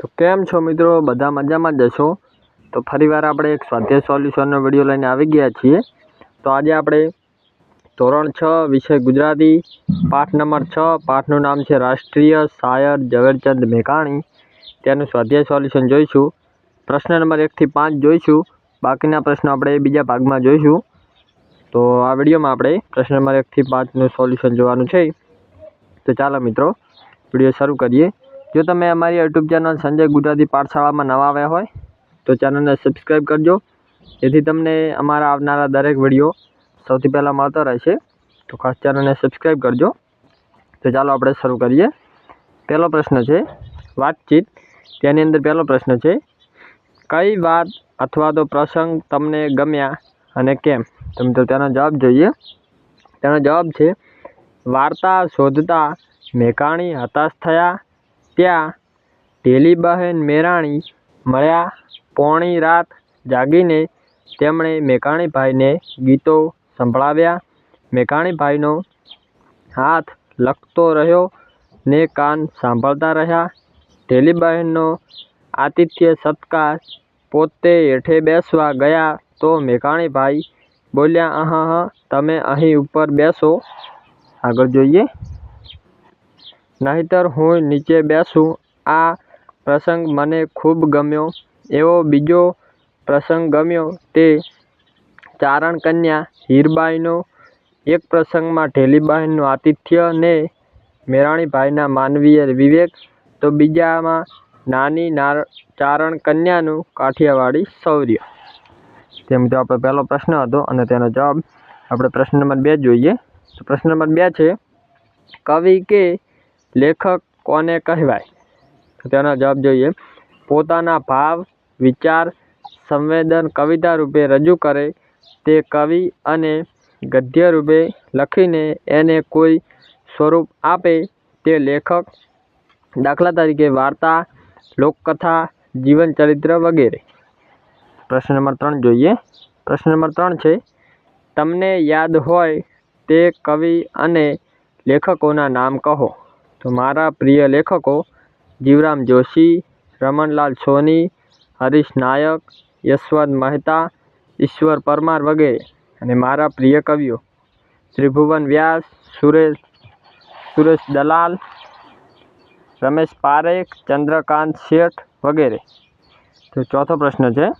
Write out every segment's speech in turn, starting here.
તો કેમ છો મિત્રો? બધા મજામાં જ જશો તો ફરીવાર આપણે એક સ્વાધ્યાય સોલ્યુશનનો વીડિયો લઈને આવી ગયા છીએ. તો આજે આપણે ધોરણ છ વિષય ગુજરાતી, પાઠ નંબર છ, પાઠનું નામ છે રાષ્ટ્રીય શાયર ઝવેરચંદ મેઘાણી. તેનું સ્વાધ્યાય સોલ્યુશન જોઈશું. પ્રશ્ન નંબર એકથી પાંચ જોઈશું. બાકીના પ્રશ્નો આપણે બીજા ભાગમાં જોઈશું. તો આ વિડીયોમાં આપણે પ્રશ્ન નંબર એકથી પાંચનું સોલ્યુશન જોવાનું છે. તો ચાલો મિત્રો, વીડિયો શરૂ કરીએ. જો તમે અમારી યુટ્યુબ ચેનલ સંજય ગુજરાતી પાઠશાળામાં નવા આવ્યા હોય, તો ચેનલને સબસ્ક્રાઈબ કરજો. જેથી તમને અમારા આવનારા દરેક વીડિયો સૌથી પહેલાં મળતો રહેશે. તો ખાસ ચેનલને સબસ્ક્રાઈબ કરજો. તો ચાલો આપણે શરૂ કરીએ. પહેલો પ્રશ્ન છે, વાતચીત. તેની અંદર પહેલો પ્રશ્ન છે, કઈ વાત અથવા તો પ્રસંગ તમને ગમ્યા અને કેમ? તો મિત્રો તેનો જવાબ જોઈએ. તેનો જવાબ છે, વાર્તા શોધતા, મેઘાણી હતાશ થયા ત્યાં ઢેલીબહેન મેરાણી મળ્યા. પોણી રાત જાગીને તેમણે મેઘાણીભાઈને ગીતો સંભળાવ્યા. મેઘાણીભાઈનો હાથ લખતો રહ્યો ને કાન સાંભળતા રહ્યા. ઢેલીબહેનનો આતિથ્ય સત્કાર પોતે હેઠે બેસવા ગયા તો મેઘાણીભાઈ બોલ્યા અહં તમે અહીં ઉપર બેસો. આગળ જોઈએ. નહીંતર હું નીચે બેસું. આ પ્રસંગ મને ખૂબ ગમ્યો. એવો બીજો પ્રસંગ ગમ્યો તે ચારણ કન્યા હીરબાઈનો. એક પ્રસંગમાં ઢેલીબાઈનું આતિથ્ય ને મેરાણીભાઈના માનવીય વિવેક, તો બીજામાં નાની નાર ચારણ કન્યાનું કાઠિયાવાડી શૌર્ય. તે મિત્રો આપણો પહેલો પ્રશ્ન હતો અને તેનો જવાબ આપણે પ્રશ્ન નંબર બે જોઈએ. તો પ્રશ્ન નંબર બે છે, કવિ કે લેખક કોને કહેવાય? તેનો જવાબ જોઈએ. પોતાના ભાવ, વિચાર, સંવેદન કવિતા રૂપે રજૂ કરે. તે કવિ અને ગદ્ય રૂપે લખીને એને કોઈ સ્વરૂપ આપે. તે લેખક, દાખલા તરીકે વાર્તા, લોકકથા, જીવનચરિત્ર વગેરે. પ્રશ્ન નંબર ત્રણ જોઈએ. પ્રશ્ન નંબર ત્રણ છે, તમને યાદ હોય તે કવિ અને લેખકોના નામ કહો. તો મારા પ્રિય લેખકો જીવરામ જોશી, રમણલાલ સોની, હરીશ નાયક, યશવંત મહેતા, ઈશ્વર પરમાર વગેરે અને મારા પ્રિય કવિઓ. ત્રિભુવન વ્યાસ, સુરેશ સુરેશ દલાલ, રમેશ પારેખ, ચંદ્રકાંત શેઠ વગેરે. તો ચોથો પ્રશ્ન છે,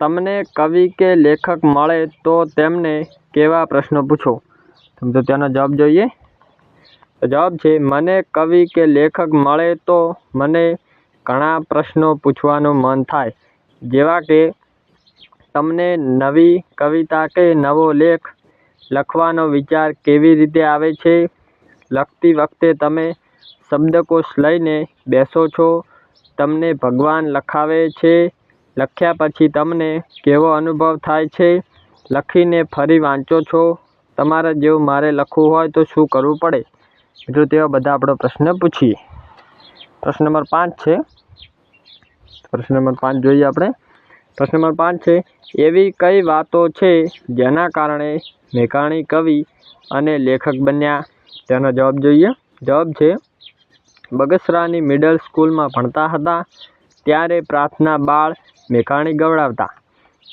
તમને કવિ કે લેખક મળે તો તેમને કેવા પ્રશ્નો પૂછો? તો તેનો જવાબ જોઈએ. જવાબ છે, મને કવિ કે લેખક મળે તો મને ઘણા પ્રશ્નો પૂછવાનું મન થાય. જેવા કે, તમને નવી કવિતા કે નવો લેખ લખવાનો વિચાર કેવી રીતે આવે છે? લખતી વખતે તમે શબ્દકોશ લઈને બેસો છો. તમને ભગવાન લખાવે છે. લખ્યા પછી તમને કેવો અનુભવ થાય છે? લખીને ફરી વાંચો છો. તમારે જેવું મારે લખવું હોય તો શું કરવું પડે? મિત્રો, તેવા બધા આપણો પ્રશ્ન પૂછીએ. પ્રશ્ન નંબર પાંચ છે. પ્રશ્ન નંબર પાંચ જોઈએ આપણે. પ્રશ્ન નંબર પાંચ છે, એવી કઈ વાતો છે જેના કારણે મેઘાણી કવિ અને લેખક બન્યા? તેનો જવાબ જોઈએ. જવાબ છે, બગસરાની મિડલ સ્કૂલમાં ભણતા હતા. ત્યારે પ્રાર્થના બાળ મેઘાણી ગવડાવતા.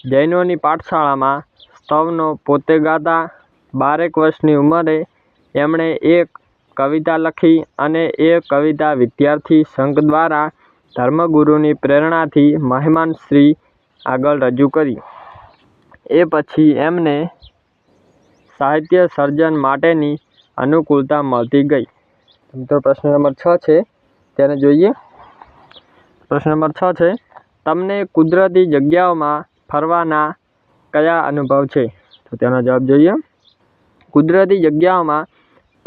જૈનોની પાઠશાળામાં સ્તવનો પોતે ગાતા. બારેક વર્ષની ઉંમરે એમણે એક કવિતા લખી અને એ કવિતા વિદ્યાર્થી સંઘ દ્વારા ધર્મગુરુની પ્રેરણાથી મહેમાન શ્રી આગળ રજૂ કરી. એ પછી એમને સાહિત્ય સર્જન માટેની અનુકૂળતા મળતી ગઈ. મિત્રો, પ્રશ્ન નંબર છ છે. તેને જોઈએ. પ્રશ્ન નંબર છ છે, તમને કુદરતી જગ્યાઓમાં ફરવાના કયા અનુભવ છે? તો તેનો જવાબ જોઈએ. કુદરતી જગ્યાઓમાં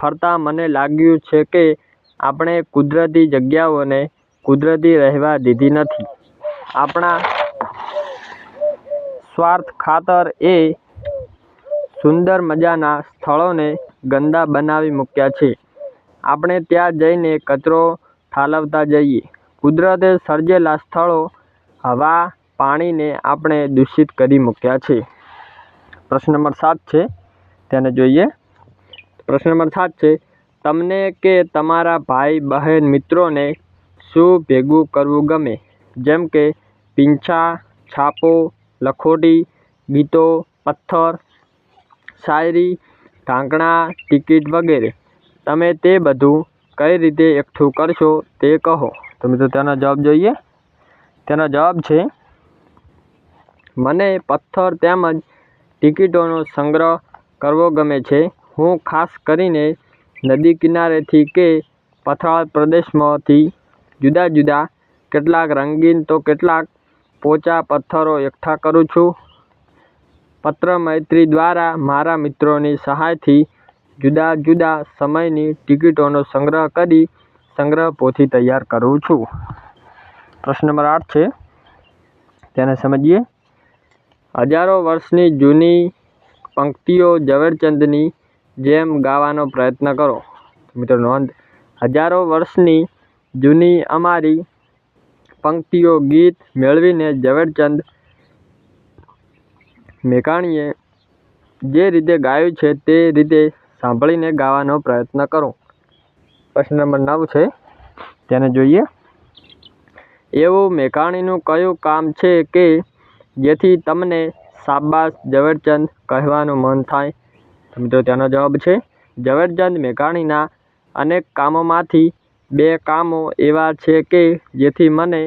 ફરતા મને લાગ્યું છે કે આપણે કુદરતી જગ્યાઓને કુદરતી રહેવા દીધી નથી. આપણા સ્વાર્થ ખાતર એ સુંદર મજાના સ્થળોને ગંદા બનાવી મૂક્યા છે. આપણે ત્યાં જઈને કચરો ઠાલવતા જઈએ. કુદરતે સર્જેલા સ્થળો, હવા, પાણીને આપણે દૂષિત કરી મૂક્યા છે. પ્રશ્ન નંબર સાત છે. તેને જોઈએ. પ્રશ્ન નંબર સાત છે, તમને કે તમારા ભાઈ, બહેન, મિત્રોને શું ભેગું કરવું ગમે? જેમ કે પીંછા, છાપો, લખોટી, ગીતો, પથ્થર, શાયરી, ઢાંકણા, ટિકિટ વગેરે. તમે તે બધું કઈ રીતે એકઠું કરશો તે કહો. તો મિત્રો, તેનો જવાબ જોઈએ. તેનો જવાબ છે, મને પથ્થર તેમજ ટિકિટોનો સંગ્રહ કરવો ગમે છે. હું ખાસ કરીને નદી કિનારેથી કે પથરાળ પ્રદેશમાંથી જુદા જુદા કેટલાક રંગીન તો કેટલાક પોચા પથ્થરો એકઠા કરું છું. પત્ર મૈત્રી દ્વારા મારા મિત્રોની સહાયથી જુદા જુદા સમયની ટિકિટોનો સંગ્રહ કરી સંગ્રહ પોથી તૈયાર કરું છું. પ્રશ્ન નંબર આઠ છે. તેને સમજીએ. હજારો વર્ષની જૂની પંક્તિઓ ઝવેરચંદની જેમ ગાવાનો પ્રયત્ન કરો. મિત્રો, નોંધ, હજારો વર્ષની જૂની અમારી પંક્તિઓ ગીત મેળવીને ઝવેરચંદ મેઘાણીએ જે રીતે ગાયું છે તે રીતે સાંભળીને ગાવાનો પ્રયત્ન કરો. પ્રશ્ન નંબર નવ છે, તેને જોઈએ. એવું મેઘાણીનું કયું કામ છે કે જેથી તમને શાબાશ ઝવેરચંદ કહેવાનું મન થાય? તો મિત્રો તેનો જવાબ છે, ઝવેરચંદ મેઘાણીના અનેક કામોમાંથી બે કામો એવા છે કે જેથી મને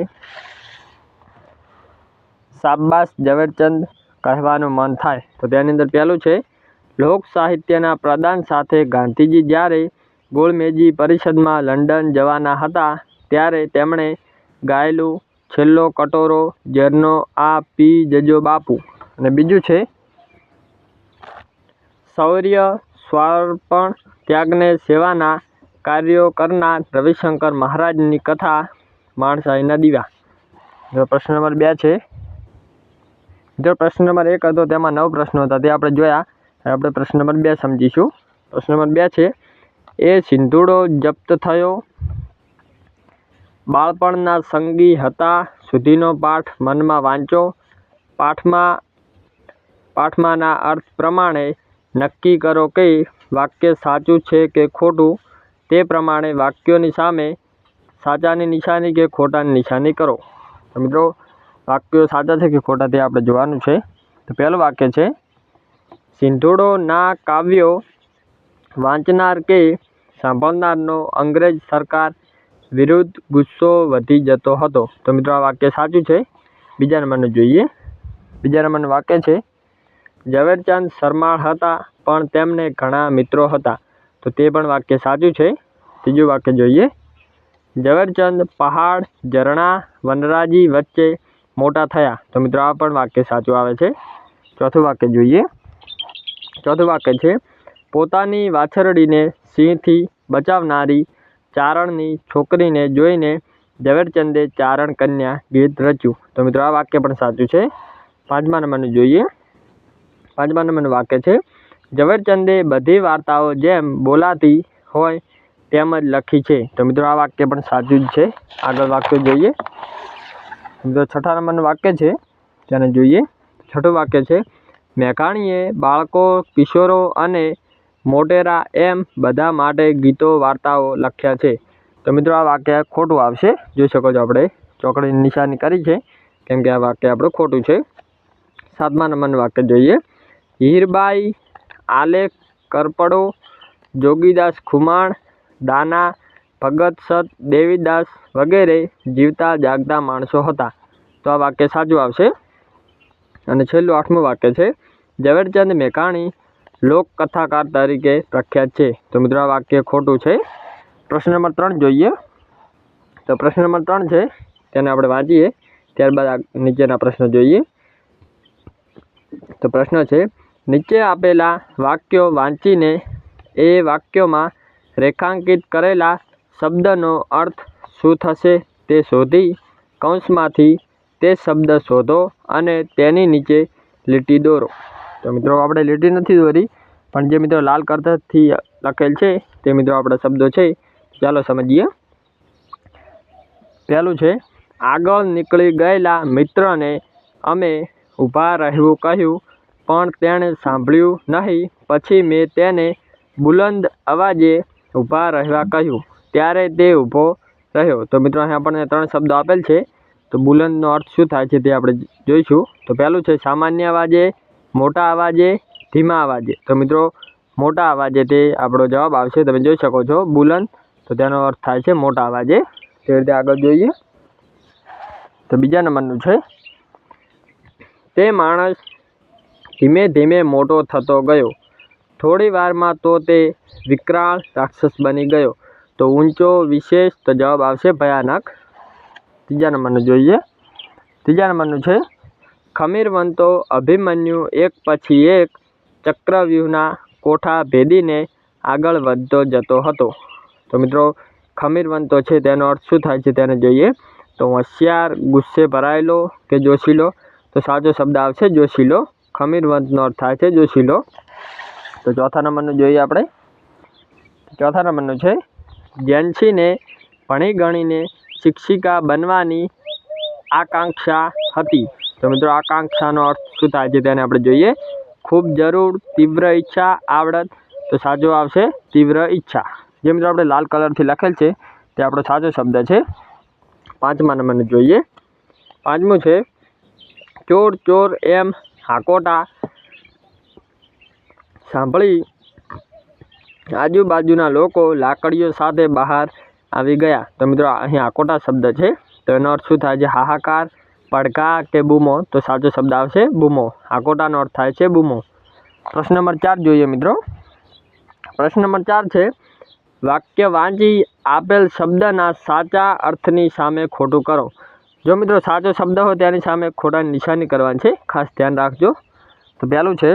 શાબાશ ઝવેરચંદ કહેવાનું મન થાય. તો તેની અંદર પહેલું છે, લોક સાહિત્યના પ્રદાન સાથે ગાંધીજી જ્યારે ગોળમેજી પરિષદમાં લંડન જવાના હતા, ત્યારે તેમણે ગાયેલું છેલ્લો કટોરો ઝરનો આ પી જજો બાપુ. અને બીજું છે શૌર્ય, સ્વાર્પણ, ત્યાગને, સેવાના કાર્યો કરનાર રવિશંકર મહારાજની કથા માણસાઈના દીવા. જો પ્રશ્ન નંબર બે છે. જો પ્રશ્ન નંબર એક હતો તેમાં નવ પ્રશ્નો હતા, તે આપણે જોયા. આપણે પ્રશ્ન નંબર બે સમજીશું. પ્રશ્ન નંબર બે છે, એ સિંધુડો જપ્ત થયો. બાળપણના સંગી હતા, સુધીનો પાઠ મનમાં વાંચો પાઠમાં, પાઠમાંના અર્થ પ્રમાણે નક્કી કરો કે વાક્ય સાચું છે કે ખોટું, તે પ્રમાણે વાક્યોની સામે સાચાની નિશાની કે ખોટાની નિશાની કરો. મિત્રો, વાક્યો સાચા છે કે ખોટા તે આપણે જોવાનું છે. તો પહેલું વાક્ય છે સિંધુડોના કાવ્યો વાંચનાર કે સાંભળનારનો અંગ્રેજ સરકાર વિરુદ્ધ ગુસ્સો વધી જતો હતો. તો મિત્રો, આ વાક્ય સાચું છે. બીજા નંબરનું જોઈએ. બીજા નંબરનું વાક્ય છે ઝવેરચંદ શરમાળ હતા, પણ તેમને ઘણા મિત્રો હતા. તો તે પણ વાક્ય સાચું છે. ત્રીજું વાક્ય જોઈએ. ઝવેરચંદ પહાડ, ઝરણા, વનરાજી વચ્ચે મોટા થયા. તો મિત્રો, આ પણ વાક્ય સાચું આવે છે. ચોથું વાક્ય જોઈએ. ચોથું વાક્ય છે. પોતાની વાછરડીને સિંહથી બચાવનારી ચારણની છોકરીને જોઈને ઝવેરચંદે ચારણ કન્યા ગીત રચ્યું. તો મિત્રો, આ વાક્ય પણ સાચું છે. પાંચમા નંબરનું જોઈએ. પાંચમા નંબરનું વાક્ય છે, ઝવેરચંદે બધી વાર્તાઓ જેમ બોલાતી હોય તેમ જ લખી છે. તો મિત્રો આ વાક્ય પણ સાચું જ છે. આગળ વાક્ય જોઈએ. મિત્રો છઠ્ઠા નંબરનું વાક્ય છે તેને જોઈએ. છઠ્ઠું વાક્ય છે, મેઘાણીએ બાળકો, કિશોરો અને મોટેરા એમ બધા માટે ગીતો, વાર્તાઓ લખ્યા છે. તો મિત્રો આ વાક્ય ખોટું આવશે. જોઈ શકો છો આપણે. ચોકડીની નિશાની કરી છે. કેમ કે આ વાક્ય આપણું ખોટું છે. સાતમા નંબરનું વાક્ય જોઈએ. હીરબાઈ, આલેખ કરપડો, જોગીદાસ ખુમાણ, દાના ભગત સત દેવીદાસ વગેરે જીવતા જાગતા માણસો હતા. તો આ વાક્ય સાચું આવશે? અને છેલ્લું આઠમું વાક્ય છે, ઝવેરચંદ મેઘાણી લોકકથાકાર તરીકે પ્રખ્યાત છે. તો મિત્રો, આ વાક્ય ખોટું છે. પ્રશ્ન નંબર ત્રણ જોઈએ. તો પ્રશ્ન નંબર ત્રણ છે, તેને આપણે વાંચીએ. ત્યારબાદ નીચેના પ્રશ્નો જોઈએ. તો પ્રશ્ન છે નીચે આપેલા વાક્યો વાંચીને એ વાક્યોમાં રેખાંકિત કરેલા શબ્દનો અર્થ શું થશે તે શોધી કૌંસમાંથી તે શબ્દ શોધો અને તેની નીચે લીટી દોરો. તો મિત્રો, આપણે લીટી નથી દોરી, પણ જે મિત્રો લાલ કરતાથી લખેલ છે તે મિત્રો આપણા શબ્દો છે. ચાલો સમજીએ. પહેલું છે, આગળ નીકળી ગયેલા મિત્રને અમે ઊભા રહેવું કહ્યું. પણ તેણે સાંભળ્યું નહીં. પછી મેં તેને બુલંદ અવાજે ઊભા રહેવા કહ્યું. ત્યારે તે ઊભો રહ્યો. તો મિત્રો, અહીં આપણને ત્રણ શબ્દો આપેલ છે. તો બુલંદનો અર્થ શું થાય છે તે આપણે જોઈશું. તો પહેલું છે સામાન્ય અવાજે, મોટા અવાજે, ધીમા અવાજે. તો મિત્રો, મોટા અવાજે તે આપણો જવાબ આવશે. તમે જોઈ શકો છો, બુલંદ. તો તેનો અર્થ થાય છે મોટા અવાજે. તે રીતે આગળ જોઈએ. તો બીજા નંબરનું છે. તે માણસ ધીમે ધીમે મોટો થતો ગયો. થોડી વારમાં તો તે વિકરાળ રાક્ષસ બની ગયો. તો ઊંચો વિશેષ તો જવાબ આવશે ભયાનક. ત્રીજા નંબરનું જોઈએ. ત્રીજા નંબરનું છે. ખમીરવંતો અભિમન્યુ એક પછી એક ચક્રવ્યૂહના કોઠા ભેદીને આગળ વધતો જતો હતો. તો મિત્રો ખમીરવંતો છે તેનો અર્થ શું થાય છે તેને જોઈએ. તો હોશિયાર ગુસ્સે ભરાયેલો કે જોશીલો? તો સાચો શબ્દ આવશે જોશીલો. ખમીરવંતનો અર્થ થાય છે જોશીલો તો ચોથા નંબરનું જોઈએ આપણે. ચોથા નંબરનું છે જેન્સીને ભણી ગણીને શિક્ષિકા બનવાની આકાંક્ષા હતી. તો મિત્રો, આકાંક્ષાનો અર્થ શું થાય છે તેને આપણે જોઈએ. ખૂબ જરૂર, તીવ્ર ઈચ્છા, આવડત. તો સાચો આવશે, તીવ્ર ઈચ્છા. જે મિત્રો આપણે લાલ કલરથી લખેલ છે, તે આપણો સાચો શબ્દ છે. પાંચમા નંબરનું જોઈએ. પાંચમું છે, ચોર ચોર એમ હાકોટા, સાંભળી. આજુબાજુના લોકો લાકડીઓ સાથે બહાર આવી ગયા. તો મિત્રો, અહીં હાકોટા શબ્દ છે. તો એનો અર્થ શું થાય છે? હાહાકાર પડકા કે બૂમો? તો સાચો શબ્દ આવશે બૂમો. હાકોટાનો અર્થ થાય છે બૂમો. પ્રશ્ન નંબર ચાર જોઈએ મિત્રો. પ્રશ્ન નંબર ચાર છે, વાક્ય વાંચી આપેલ શબ્દના સાચા અર્થની સામે ખોટું કરો. જો મિત્રો સાચો શબ્દ હોય તેની સામે ખોટાની નિશાની કરવાની છે, ખાસ ધ્યાન રાખજો. તો પહેલું છે,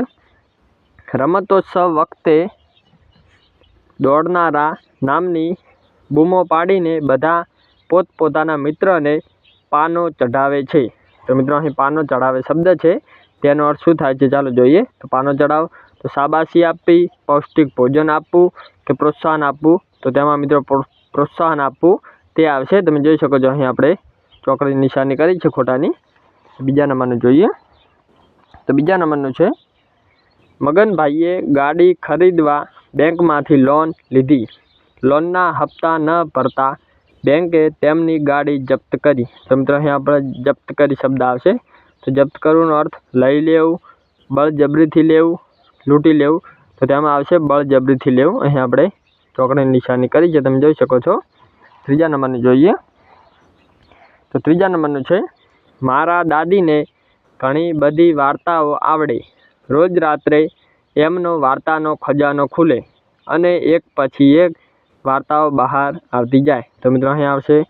રમતોત્સવ વખતે દોડનારા નામની બૂમો પાડીને બધા પોતપોતાના મિત્રને પાનો ચઢાવે છે. તો મિત્રો અહીં પાનો ચઢાવે શબ્દ છે, તેનો અર્થ શું થાય છે ચાલો જોઈએ. તો પાનો ચઢાવ, તો શાબાશી આપવી, પૌષ્ટિક ભોજન આપવું કે પ્રોત્સાહન આપવું? તો તેમાં મિત્રો પ્રોત્સાહન આપવું તે આવશે. તમે જોઈ શકો છો અહીં આપણે ચોકડીની નિશાની કરી છે ખોટાની. બીજા નંબરનું જોઈએ. તો બીજા નંબરનું છે, મગનભાઈએ ગાડી ખરીદવા બેંકમાંથી લોન લીધી. લોનના હપ્તા ન ભરતા બેંકે તેમની ગાડી જપ્ત કરી. તો મિત્રો અહીં આપણે જપ્ત કરી શબ્દ આવશે. તો જપ્ત કરવાનો અર્થ લઈ લેવું, બળજબરીથી લેવું, લૂંટી લેવું. તો તેમાં આવશે બળજબરીથી લેવું. અહીં આપણે ચોકડીની નિશાની કરી છે, તમે જોઈ શકો છો. ત્રીજા નંબરનું જોઈએ. તો ત્રીજા નંબરનું છે, મારા દાદીને ઘણી બધી વાર્તાઓ આવડે. રોજ રાત્રે એમનો વાર્તાનો ખજાનો ખુલે અને એક પછી એક વાર્તાઓ બહાર આવતી જાય. તો મિત્રો અહીં આવશે.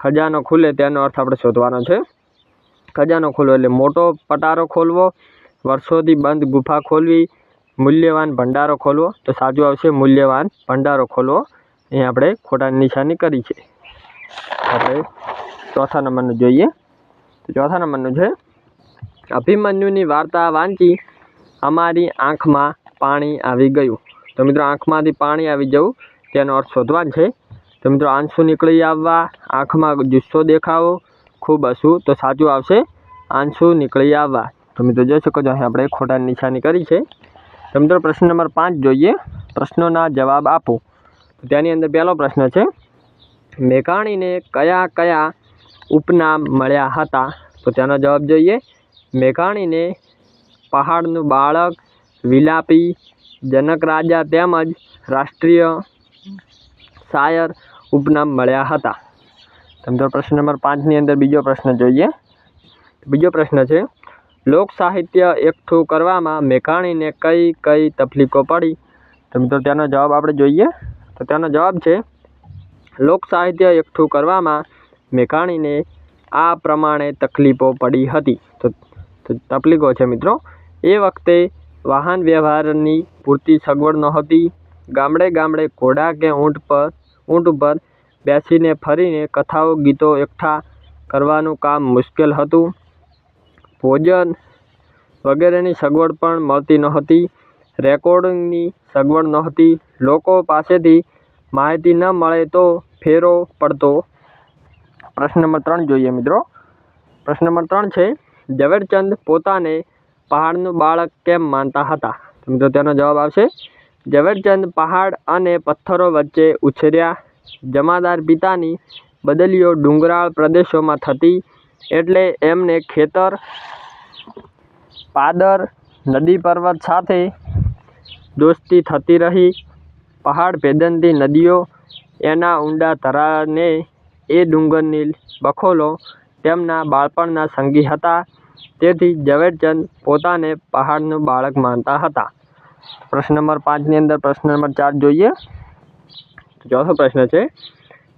ખજાનો ખુલે તેનો અર્થ આપણે શોધવાનો છે. ખજાનો ખોલવો એટલે મોટો પટારો ખોલવો, વર્ષોથી બંધ ગુફા ખોલવી, મૂલ્યવાન ભંડારો ખોલવો. તો સાચું આવશે, મૂલ્યવાન ભંડારો ખોલવો. અહીંયા આપણે ખોટાની નિશાની કરી છે. આપણે ચોથા નંબરનું જોઈએ. તો ચોથા નંબરનું છે. અભિમન્યુની વાર્તા વાંચી અમારી આંખમાં પાણી આવી ગયું. તો મિત્રો આંખમાંથી પાણી આવી જવું, તેનો અર્થ શોધવાનો છે. તો મિત્રો આંસુ નીકળી આવવા, આંખમાં જુસ્સો દેખાવો, ખૂબ હસવું તો સાચું આવશે, આંસુ નીકળી આવવા. તો મિત્રો જોઈ શકો છો, અહીં આપણે ખોટાની નિશાની કરી છે. તો મિત્રો પ્રશ્ન નંબર પાંચ જોઈએ. પ્રશ્નોના જવાબ આપો. તેની અંદર પહેલો પ્રશ્ન છે, મેઘાણીને કયા કયા ઉપનામ મળ્યા હતા. તો તેનો જવાબ જોઈએ. મેઘાણીને પહાડનું બાળક, વિલાપી, જનક રાજા તેમજ રાષ્ટ્રીય શાયર ઉપનામ મળ્યા હતા. તો પ્રશ્ન નંબર પાંચની અંદર બીજો પ્રશ્ન જોઈએ. બીજો પ્રશ્ન છે, લોક સાહિત્ય એકઠું કરવામાં મેઘાણીને કઈ કઈ તકલીફો પડી? તો મિત્રો તેનો જવાબ આપણે જોઈએ. તો તેનો જવાબ છે, લોક સાહિત્ય એકઠું કરવામાં મેઘાણીને આ પ્રમાણે તકલીફો પડી હતી. તો તકલીફો છે મિત્રો. એ વખતે વાહન વ્યવહારની પૂરતી સગવડ નહોતી. ગામડે ગામડે ઘોડા કે ઊંટ પર, ઊંટ ઉપર બેસીને ફરીને કથાઓ, ગીતો એકઠા કરવાનું કામ મુશ્કેલ હતું. ભોજન વગેરેની સગવડ પણ મળતી નહોતી. રેકોર્ડિંગની સગવડ નહોતી. લોકો પાસેથી માહિતી ન મળે તો ફેરો પડતો પ્રશ્ન નંબર ત્રણ જોઈએ મિત્રો. પ્રશ્ન નંબર ત્રણ છે, ઝવેરચંદ પોતાને પહાડનું બાળક કેમ માનતા હતા? મિત્રો તેનો જવાબ આવશે, ઝવેરચંદ પહાડ અને પથ્થરો વચ્ચે ઉછર્યા. જમાદાર પિતાની બદલીઓ ડુંગરાળ પ્રદેશોમાં થતી, એટલે એમને ખેતર, પાદર, નદી પર્વત સાથે દોસ્તી થતી રહી. પહાડ ભેદનતી નદીઓ એના ઊંડા ધરાને એ ડુંગરની બખોલો તેમના બાળપણના સંગી હતા. તેથી ઝવેરચંદ પોતાને પહાડનું બાળક માનતા હતા. પ્રશ્ન નંબર પાંચની અંદર પ્રશ્ન નંબર ચાર જોઈએ. ચોથો પ્રશ્ન છે,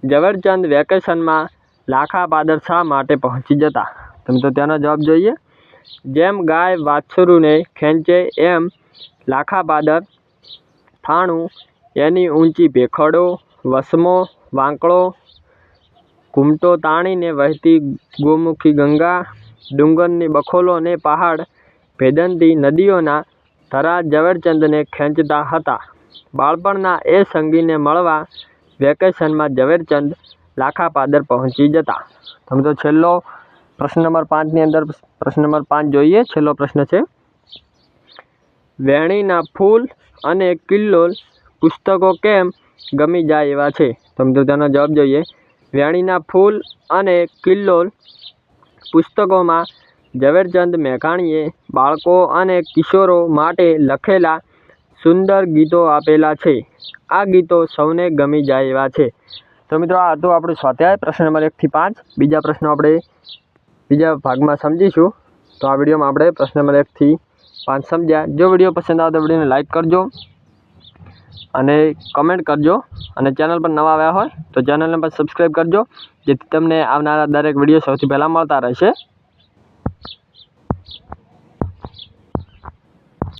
ઝવેરચંદ વેકેશનમાં લાખા પાદર શા માટે પહોંચી જતા? તમે તો તેનો જવાબ જોઈએ. જેમ ગાય વાછરુને ખેંચે, એમ લાખા પાદર થાણું એની ઊંચી ભેખડો, વસમો વાંકડો ઘૂમટો તાણીને વહેતી ગોમુખી ગંગા, ડુંગરની બખોલો અને પહાડ ભેદનતી નદીઓના ધરા ઝવેરચંદને ખેંચતા હતા. બાળપણના એ સંગીને મળવા વેકેશનમાં ઝવેરચંદ લાખા પાદર પહોંચી જતા. તમે તો છેલ્લો પ્રશ્ન નંબર પાંચની અંદર પ્રશ્ન નંબર પાંચ જોઈએ, છેલ્લો પ્રશ્ન છે. વેણીના ફૂલ અને કિલ્લોલ પુસ્તકો કેમ ગમી જાય એવા છે? તમે તો તેનો જવાબ જોઈએ. વેણીના ફૂલ અને કિલ્લોલ પુસ્તકોમાં ઝવેરચંદ મેઘાણીએ બાળકો અને કિશોરો માટે લખેલા સુંદર ગીતો આપેલા છે. આ ગીતો સૌને ગમી જાય એવા છે. તો મિત્રો, આ હતું આપણું સ્વાધ્યાય. પ્રશ્ન નંબર એકથી પાંચ. બીજા પ્રશ્નો આપણે બીજા ભાગમાં સમજીશું. તો આ વિડીયોમાં આપણે પ્રશ્ન નંબર એકથી પાંચ સમજ્યા. જો વીડિયો પસંદ આવે તો વિડીયોને લાઇક કરજો. અને કમેન્ટ કરજો. અને ચેનલ પર નવા આવ્યા હોય તો ચેનલને પણ સબસ્ક્રાઈબ કરજો. જેથી તમને આવનારા દરેક વીડિયો સૌથી પહેલાં મળતા રહેશે.